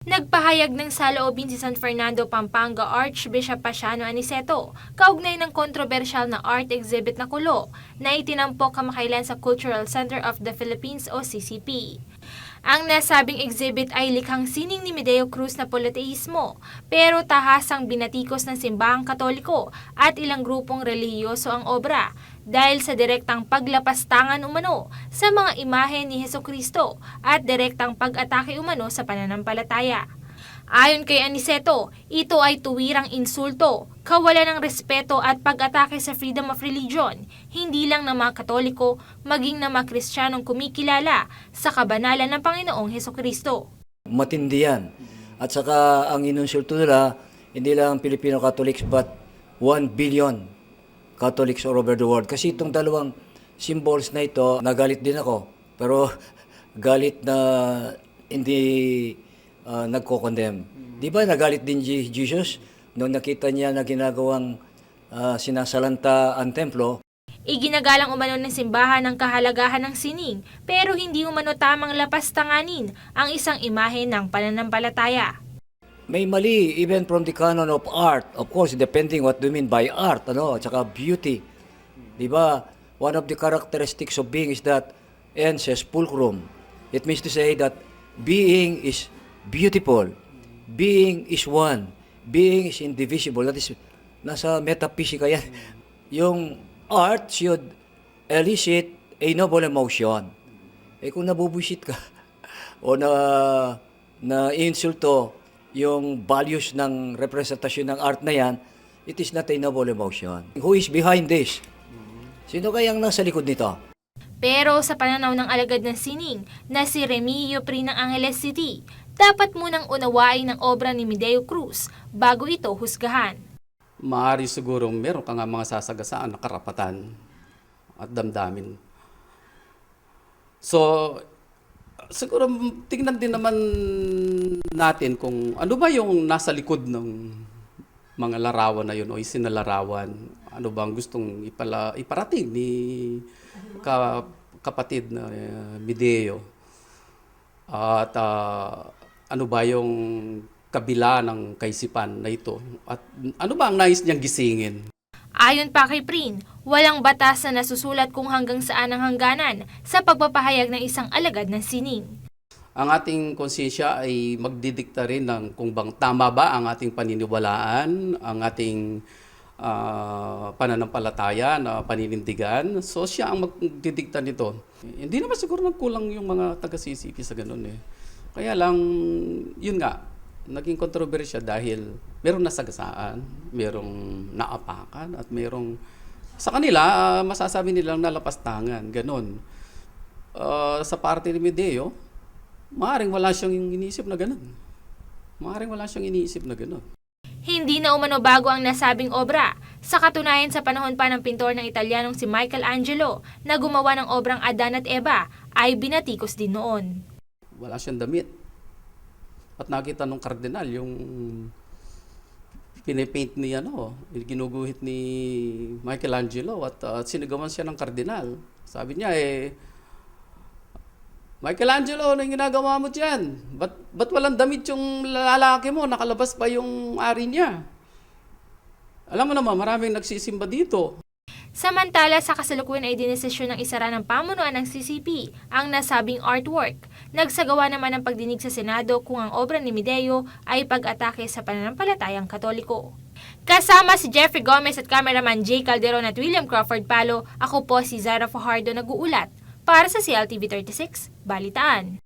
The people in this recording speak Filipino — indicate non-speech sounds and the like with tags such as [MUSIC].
Nagpahayag ng saloobin si San Fernando, Pampanga Archbishop Pasiano Aniceto kaugnay ng kontrobersyal na art exhibit na kulo na itinampok kamakailan sa Cultural Center of the Philippines o CCP. Ang nasabing exhibit ay likhang sining ni Medeo Cruz na politeísmo pero tahasang binatikos ng simbahang katoliko at ilang grupong relihiyoso ang obra dahil sa direktang paglapastangan umano sa mga imahe ni Heso Kristo at direktang pag-atake umano sa pananampalataya. Ayon kay Aniceto, ito ay tuwirang insulto, kawalan ng respeto at pag-atake sa freedom of religion, hindi lang ng mga Katoliko, maging ng mga Kristiyanong kumikilala sa kabanalan ng Panginoong Heso Kristo. matindi yan. At saka ang inunsulto nila, hindi lang Filipino Catholics but 1 billion Catholics all over the world. Kasi itong dalawang symbols na ito, nagalit din ako. Pero [LAUGHS] galit na hindi uh, nagko-condemn. Di ba nagalit din Je- Jesus nung nakita niya na ginagawang ah, sinasalanta ang templo, Iginagalang umano ng simbahan ang kahalagahan ng sining, pero hindi umano tamang lapastanganin ang isang imahe ng pananampalataya. May mali even from the canon of art. Of course, depending what do you mean by art, ano, at saka beauty. 'Di ba? One of the characteristics of being is that enses pulchrum. It means to say that being is beautiful. Being is one. Being is indivisible. That is nasa metaphysica yan. Yung art should elicit a noble emotion. Eh kung nabubuisit ka [LAUGHS] o na na insulto yung values ng representasyon ng art na yan, it is not a noble emotion. Who is behind this? Sino kayang nasa likod nito? Pero sa pananaw ng alagad ng sining na si Remigio Pri ng Angeles City, dapat munang unawain ang obra ni Medeo Cruz bago ito husgahan. Maaari siguro meron ka nga mga sasagasaan na karapatan at damdamin. So, siguro tingnan din naman natin kung ano ba yung nasa likod ng mga larawan na yun o isinalarawan. Ano ba ang gustong ipala, iparating ni ka, kapatid na uh, Mideo. At ah, ano ba yung kabila ng kaisipan na ito? At ano ba ang nais niyang gisingin? Ayon pa kay Prin, walang batas na nasusulat kung hanggang saan ang hangganan sa pagpapahayag ng isang alagad ng sining. Ang ating konsensya ay magdidikta rin ng kung bang tama ba ang ating paniniwalaan, ang ating ah, pananampalataya na paninindigan. So siya ang magdidikta nito. Hindi naman siguro nagkulang yung mga taga-CCP sa ganun eh. Kaya lang, yun nga, naging kontrobersya dahil merong nasagasaan, merong naapakan, at merong sa kanila, ah, masasabi nilang nalapastangan, ganun. Ah, sa parte ni Medeo, Maaring wala siyang iniisip na ganun. Maaring wala siyang iniisip na ganun. Hindi na umano bago ang nasabing obra. Sa katunayan sa panahon pa ng pintor ng Italianong si Michelangelo na gumawa ng obrang Adan at Eva ay binatikos din noon. Wala siyang damit. At nakita nung kardinal yung pinipaint ni ano, ginuguhit ni Michelangelo at uh, sinigawan siya ng kardinal. Sabi niya eh, Michelangelo, ano yung ginagawa mo dyan? Ba't, ba't walang damit yung lalaki mo? Nakalabas pa yung ari niya. Alam mo naman, maraming nagsisimba dito. Samantala sa kasalukuyan ay dinesisyon ng isara ng pamunuan ng CCP ang nasabing artwork. Nagsagawa naman ng pagdinig sa Senado kung ang obra ni Medeo ay pag-atake sa pananampalatayang katoliko. Kasama si Jeffrey Gomez at cameraman Jay Calderon at William Crawford Palo, ako po si Zara Fajardo nag-uulat para sa CLTV 36, Balitaan.